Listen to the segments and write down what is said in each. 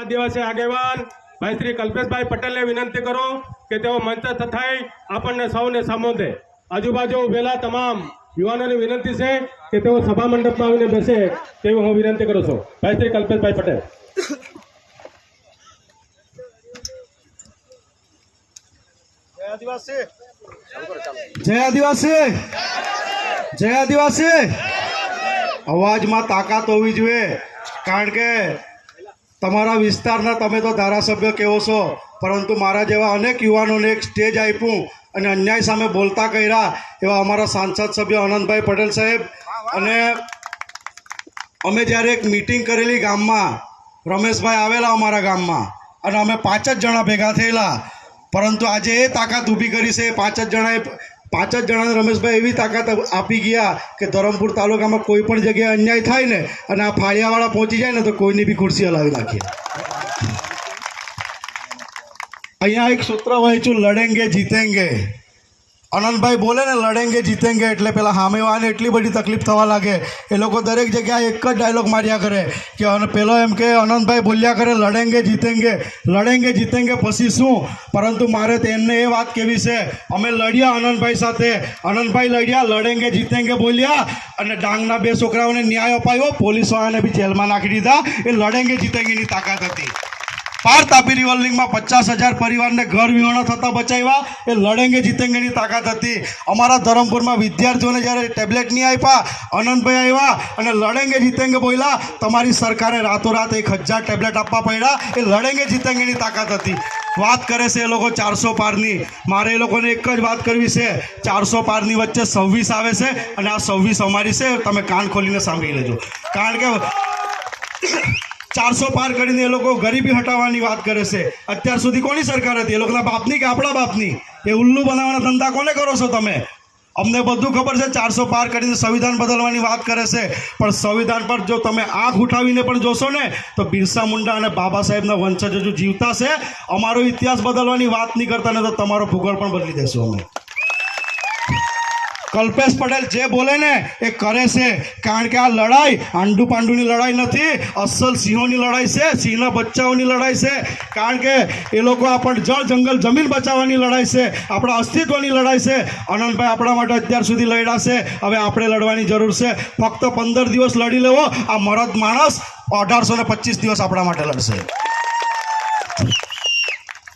આદિવાસી આગેવાન. ભાઈ શ્રી કલ્પેશભાઈ પટેલને વિનંતી કરું કે તેઓ મંચ તથાય આપણને સૌને સંબોધે. આજુબાજુ ઉભેલા તમામ યુવાનોની વિનંતી છે કે તેઓ સભા મંડપમાં આવીને બેસે તેવી હું વિનંતી કરું છું. ભાઈ શ્રી કલ્પેશભાઈ પટેલ. જય આદિવાસી. જય આદિવાસી. અવાજમાં તાકાત હોવી જોઈએ. કારણ કે તમારા વિસ્તારના તમે તો ધારાસભ્ય કહો છો? પરંતુ મારા જેવા અનેક યુવાનોને એક સ્ટેજ આપ્યું અને અન્યાય સામે બોલતા કર્યા એવા અમારા સાંસદ સભ્ય આનંદભાઈ પટેલ સાહેબ. અને અમે જ્યારે એક મિટિંગ કરેલી ગામમાં, રમેશભાઈ આવેલા અમારા ગામમાં, અને અમે પાંચ જ જણા ભેગા થયેલા, પરંતુ આજે એ તાકાત ઊભી કરી છે એ પાંચ જ જણાએ પાંચ જ જણાને રમેશભાઈ એવી તાકાત આપી ગયા કે ધરમપુર તાલુકામાં કોઈ પણ જગ્યાએ અન્યાય થાય ને અને આ ફાળિયાવાળા પહોંચી જાય ને તો કોઈની બી ખુરશી હલાવી નાખીએ અહીંયા એક સૂત્ર વહેંચું લડેંગે જીતેંગે. અનંતભાઈ બોલે ને, લડેંગે, જીતેંગે. એટલે પેલા સામેવાળાને એટલી બધી તકલીફ થવા લાગે. એ લોકો દરેક જગ્યાએ એક જ ડાયલોગ માર્યા કરે. કે પેલો એમ કે, અનંતભાઈ બોલ્યા કરે, લડેંગે, જીતેંગે લડેંગે, જીતેંગે, પછી શું? પરંતુ મારે તેમને એ વાત કેવી છે. અમે લડ્યા અનંતભાઈ સાથે. અનંતભાઈ લડ્યા, લડેંગે, જીતેંગે બોલ્યા અને ડાંગના બે છોકરાઓને ન્યાય અપાયો. પોલીસવાળાને બી જેલમાં નાખી દીધા. એ લડેંગે, જીતેંગેની તાકાત હતી. પાર તાપી રિવોલ્વિંગમાં પચાસ હજાર પરિવારને ઘર વિહોણા થતા બચાવ્યા. એ લડેંગે જીતેંગેની તાકાત હતી. અમારા ધરમપુરમાં વિદ્યાર્થીઓને જ્યારે ટેબ્લેટ નહીં આપ્યા, અનંતભાઈ આવ્યા અને લડેંગે જીતેંગે બોલ્યા, તમારી સરકારે રાતોરાત એક હજાર ટેબ્લેટ આપવા પડ્યા. એ લડેંગે જીતેંગેની તાકાત હતી. વાત કરે છે એ લોકો ચારસો પારની. મારે એ લોકોને એક જ વાત કરવી છે. ચારસો પારની વચ્ચે સવ્વીસ આવે છે અને આ સવ્વીસ અમારી છે. તમે કાન ખોલીને સાંભળી લેજો. કારણ કે ચારસો પાર કરીને એ લોકો ગરીબી હટાવવાની વાત કરે છે. અત્યાર સુધી કોની સરકાર હતી? એ લોકોના બાપની કે આપણા બાપની? એ ઉલ્લુ બનાવવાના ધંધા કોને કરો છો તમે? અમને બધું ખબર છે, ચારસો પાર કરીને સંવિધાન બદલવાની વાત કરે છે. પણ સંવિધાન પર જો તમે આંખ ઉઠાવીને પણ જોશો ને, તો બિરસા મુંડા અને બાબા સાહેબના વંશજો હજુ જીવતા છે. અમારો ઇતિહાસ બદલવાની વાત નહીં કરતા ને તો તમારો ભૂગોળ પણ બદલી દેશું અમે. કલ્પેશ પટેલ જે બોલે ને એ કરે છે. કારણ કે આ લડાઈ આંડુ પાંડુની લડાઈ નથી, અસલ સિંહોની લડાઈ છે, સિંહના બચ્ચાઓની લડાઈ છે. કારણ કે એ લોકો આપણ જળ જંગલ જમીન બચાવવાની લડાઈ છે, આપણા અસ્તિત્વની લડાઈ છે. આનંદભાઈ આપણા માટે અત્યાર સુધી લડ્યા છે, હવે આપણે લડવાની જરૂર છે. ફક્ત પંદર દિવસ લડી લેવો, આ મરદ માણસ અઢારસો ને પચીસ દિવસ આપણા માટે લડશે.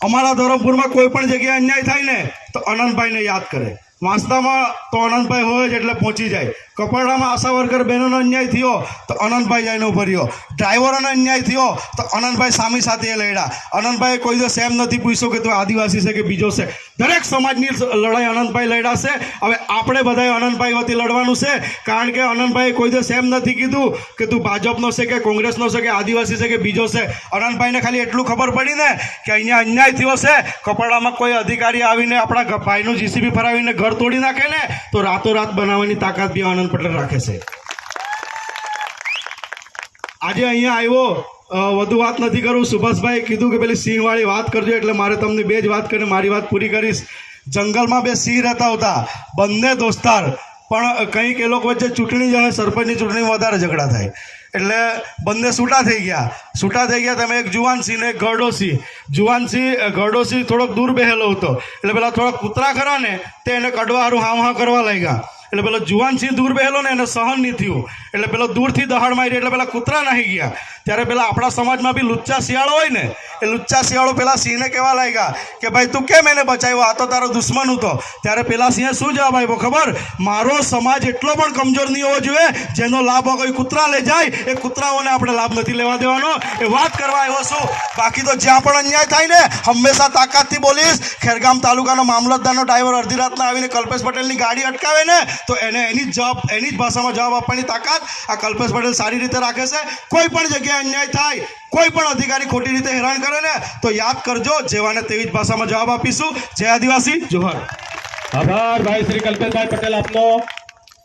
અમારા ધરમપુરમાં કોઈ પણ જગ્યાએ અન્યાય થાય ને, તો અનંતભાઈને યાદ કરે. વાંસદામાં તો અનંતભાઈ હોય જ એટલે પહોંચી જાય. કપડામાં આશા વર્કર બહેનોનો અન્યાય થયો તો અનંતભાઈ જઈને ઊભો રહ્યો. ડ્રાઈવરોનો અન્યાય થયો તો અનંતભાઈ સામી સાથે લડ્યા. અનંતભાઈ કોઈ દિવસ એમ નથી પૂછ્યો કે તું આદિવાસી છે કે બીજો છે. દરેક સમાજની લડાઈ અનંતભાઈ લડ્યા હવે આપણે બધાએ અનંતભાઈ વતી લડવાનું છે. કારણ કે અનંતભાઈ કોઈ દિવસ એમ નથી કીધું કે તું ભાજપનો છે કે કોંગ્રેસનો છે કે આદિવાસી છે કે બીજો છે. અનંતભાઈને ખાલી એટલું ખબર પડી ને કે અહીંયા અન્યાય થયો છે. કપડામાં કોઈ અધિકારી આવીને આપણા ભાઈનું જીસીબી ફરાવીને ઘર તોડી નાખે ને, તો રાતોરાત બનાવવાની તાકાત બી પટેલ રાખે છે. આજે અહીંયા આવ્યો વધુ વાત નથી કરું. સુભાષભાઈ કીધું કે પેલી સિંહવાળી વાત કરજો, એટલે મારે તમને બે જ વાત કરીને મારી વાત પૂરી કરીશ. જંગલમાં બે સિંહ રહેતા હતા, બંને દોસ્તાર. પણ કંઈક એ લોકો વચ્ચે ચૂંટણી જાય સરપંચની ચૂંટણી વધારે ઝઘડા થાય. એટલે બંને છૂટા થઈ ગયા. છૂટા થઈ ગયા તમે એક જુવાન સિંહ ને એક ગરડો સિંહ. જુવાન સિંહ ગરડો સિંહ થોડોક દૂર બેહેલો હતો. એટલે પેલા થોડા કૂતરા ખરા ને, તે એને કડવા હારું હા હા કરવા લાગ્યા. એટલે પેલો જુવાન સિંહ દૂર બેહેલો ને એને સહન નહીં થયું. એટલે પેલો દૂરથી દહાડ મારી એટલે પેલા કૂતરા નાહી ગયા. ત્યારે પેલા આપણા સમાજમાં બી લુચ્ચા શિયાળો હોય ને, એ લુચ્ચા શિયાળો પેલા સિંહને કહેવા લાગ્યા કે ભાઈ તું કેમ એને બચાવ્યો? આ તો તારો દુશ્મન હતો ત્યારે પેલા સિંહે શું જવાબ આપ્યો ખબર? મારો સમાજ એટલો પણ કમજોર નહીં હોવો જોઈએ, જેનો લાભ કોઈ કૂતરા લઈ જાય, એ કૂતરાઓને આપણે લાભ નથી લેવા દેવાનો. એ વાત કરવા આવ્યો છું. બાકી તો જ્યાં પણ અન્યાય થાય ને, હંમેશા તાકાતથી બોલીશ. ખેરગામ તાલુકાનો મામલતદારનો ડ્રાઈવર અડધી રાતના આવીને કલ્પેશ પટેલની ગાડી અટકાવે ને, તો એને એની જ જવાબ, એની જ ભાષામાં જવાબ આપવાની તાકાત આ કલ્પેશ પટેલ સારી રીતે રાખે છે. કોઈ પણ જગ્યાએ અન્યાય થાય, કોઈ પણ અધિકારી ખોટી રીતે હેરાન કરે ને, તો યાદ કરજો, જેવાને તેવી જ ભાષામાં જવાબ આપીશું. જય આદિવાસી, જોહર. આભાર, ભાઈ શ્રી કલ્પેશભાઈ પટેલ આપનો.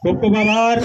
ખૂબ ખૂબ આભાર.